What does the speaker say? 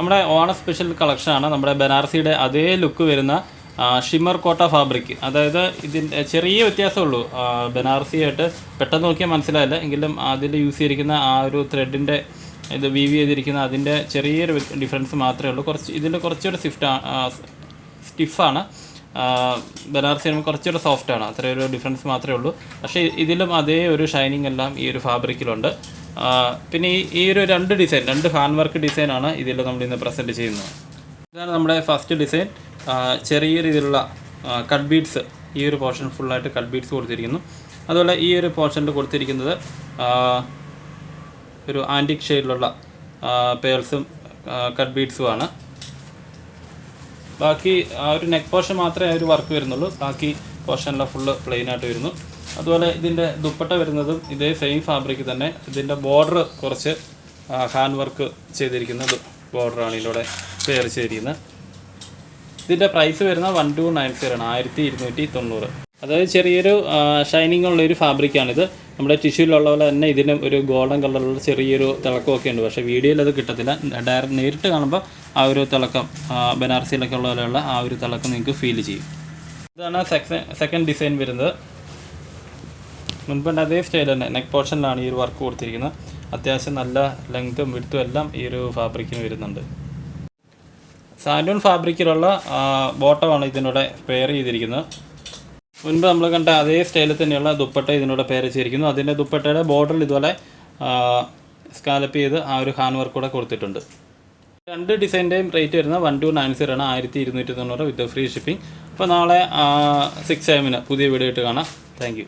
നമ്മുടെ ഓണ സ്പെഷ്യൽ കളക്ഷനാണ് നമ്മുടെ ബനാറസിയുടെ അതേ ലുക്ക് വരുന്ന ഷിമ്മർ കോട്ട ഫാബ്രിക് അതായത് ഇതിന്റെ ചെറിയ വ്യത്യാസമുള്ളൂ. ബനാറസിയായിട്ട് പെട്ടെന്ന് നോക്കിയാൽ മനസ്സിലായില്ല എങ്കിലും അതിൽ യൂസ് ചെയ്തിരിക്കുന്ന ആ ഒരു ത്രെഡിന്റെ ഇത് വീവ് ചെയ്തിരിക്കുന്ന അതിന്റെ ചെറിയൊരു ഡിഫറൻസ് മാത്രമേ ഉള്ളൂ. കുറച്ച് ഇതിൽ കുറച്ചൊരു സ്വിഫ്റ്റ് സ്റ്റിഫാണ് ബനാറസി ആകുമ്പോൾ കുറച്ചൊരു സോഫ്റ്റ് ആണ്. അത്ര ഒരു ഡിഫറൻസ് മാത്രമേ ഉള്ളൂ. പക്ഷേ ഇതിലും അതേ ഒരു ഷൈനിങ് എല്ലാം ഈ ഒരു ഫാബ്രിക്കിലുണ്ട് പിന്നെ ഈ ഈ ഒരു രണ്ട് ഡിസൈൻ രണ്ട് ഹാൻഡ് വർക്ക് ഡിസൈനാണ് ഇതിൽ നമ്മൾ ഇന്ന് പ്രസന്റ് ചെയ്യുന്നത്. ഇതാണ് നമ്മുടെ ഫസ്റ്റ് ഡിസൈൻ ചെറിയ രീതിയിലുള്ള കട്ട് ബീഡ്സ് ഈ ഒരു പോർഷൻ ഫുള്ളായിട്ട് കട്ട് ബീഡ്സ് കൊടുത്തിരിക്കുന്നു. അതുപോലെ ഈ ഒരു പോർഷനിൽ കൊടുത്തിരിക്കുന്നത് ഒരു ആന്റിക് ഷെയ്ഡിലുള്ള പേൾസും കട്ട് ബീഡ്സുമാണ് ബാക്കി ആ ഒരു നെക്ക് പോർഷൻ മാത്രമേ ആ ഒരു വർക്ക് വരുന്നുള്ളൂ. ബാക്കി പോർഷനെല്ലാം ഫുള്ള് പ്ലെയിൻ ആയിട്ട് വരുന്നു. അതുപോലെ ഇതിന്റെ ദുപ്പട്ട വരുന്നതും ഇതേ സെയിം ഫാബ്രിക് തന്നെ. ഇതിന്റെ ബോർഡർ കുറച്ച് ഹാൻഡ് വർക്ക് ചെയ്തിരിക്കുന്ന ബോർഡറാണ് ഇതിലൂടെ പേർ ചെയ്തിരിക്കുന്നത് ഇതിന്റെ പ്രൈസ് വരുന്ന വൺ ടു നയൻ സീറോ ആണ് ആയിരത്തി ഇരുന്നൂറ്റി തൊണ്ണൂറ് അതായത് ചെറിയൊരു ഷൈനിങ് ഉള്ള ഒരു ഫാബ്രിക്കാണിത് നമ്മുടെ ടിഷ്യൂലുള്ള പോലെ തന്നെ ഇതിന് ഒരു ഗോൾഡൻ കളറിലുള്ള ചെറിയൊരു തിളക്കമൊക്കെ ഉണ്ട്. പക്ഷേ വീഡിയോയിൽ അത് കിട്ടത്തില്ല. ഡയറക്റ്റ് നേരിട്ട് കാണുമ്പോൾ ആ ഒരു തിളക്കം ബനാറസിയിലൊക്കെ ഉള്ള പോലെയുള്ള ആ ഒരു തിളക്കം നിങ്ങൾക്ക് ഫീൽ ചെയ്യും. ഇതാണ് സെക്കൻഡ് ഡിസൈൻ വരുന്നത്. മുൻപുണ്ട് അതേ സ്റ്റൈൽ തന്നെ നെക്ക് പോർഷനിലാണ് ഈ ഒരു വർക്ക് കൊടുത്തിരിക്കുന്നത്. അത്യാവശ്യം നല്ല ലെങ്ത്തും വിടുത്തും എല്ലാം ഈ ഒരു ഫാബ്രിക്കിന് വരുന്നുണ്ട്. സാൻഡൂൺ ഫാബ്രിക്കിലുള്ള ബോട്ടമാണ് ഇതിനൂടെ പെയർ ചെയ്തിരിക്കുന്നത്. മുൻപ് നമ്മൾ കണ്ട അതേ സ്റ്റൈലിൽ തന്നെയുള്ള ദുപ്പട്ട ഇതിനോട് പെയർ ചെയ്തിരിക്കുന്നു. അതിന്റെ ദുപ്പട്ടയുടെ ബോർഡറിൽ ഇതുപോലെ സ്കാലപ്പ് ചെയ്ത് ആ ഒരു ഹാൻഡ് വർക്ക് കൂടെ കൊടുത്തിട്ടുണ്ട്. രണ്ട് ഡിസൈന്റെയും റേറ്റ് വരുന്നത് വൺ ടു നയൻ സീറോ ആണ്. ആയിരത്തി ഇരുന്നൂറ്റി തൊണ്ണൂറ് വിത്ത് ഫ്രീ ഷിപ്പിംഗ് അപ്പോൾ നാളെ സിക്സ് എമ്മിന് പുതിയ വീഡിയോ ഇട്ട് കാണാം. താങ്ക്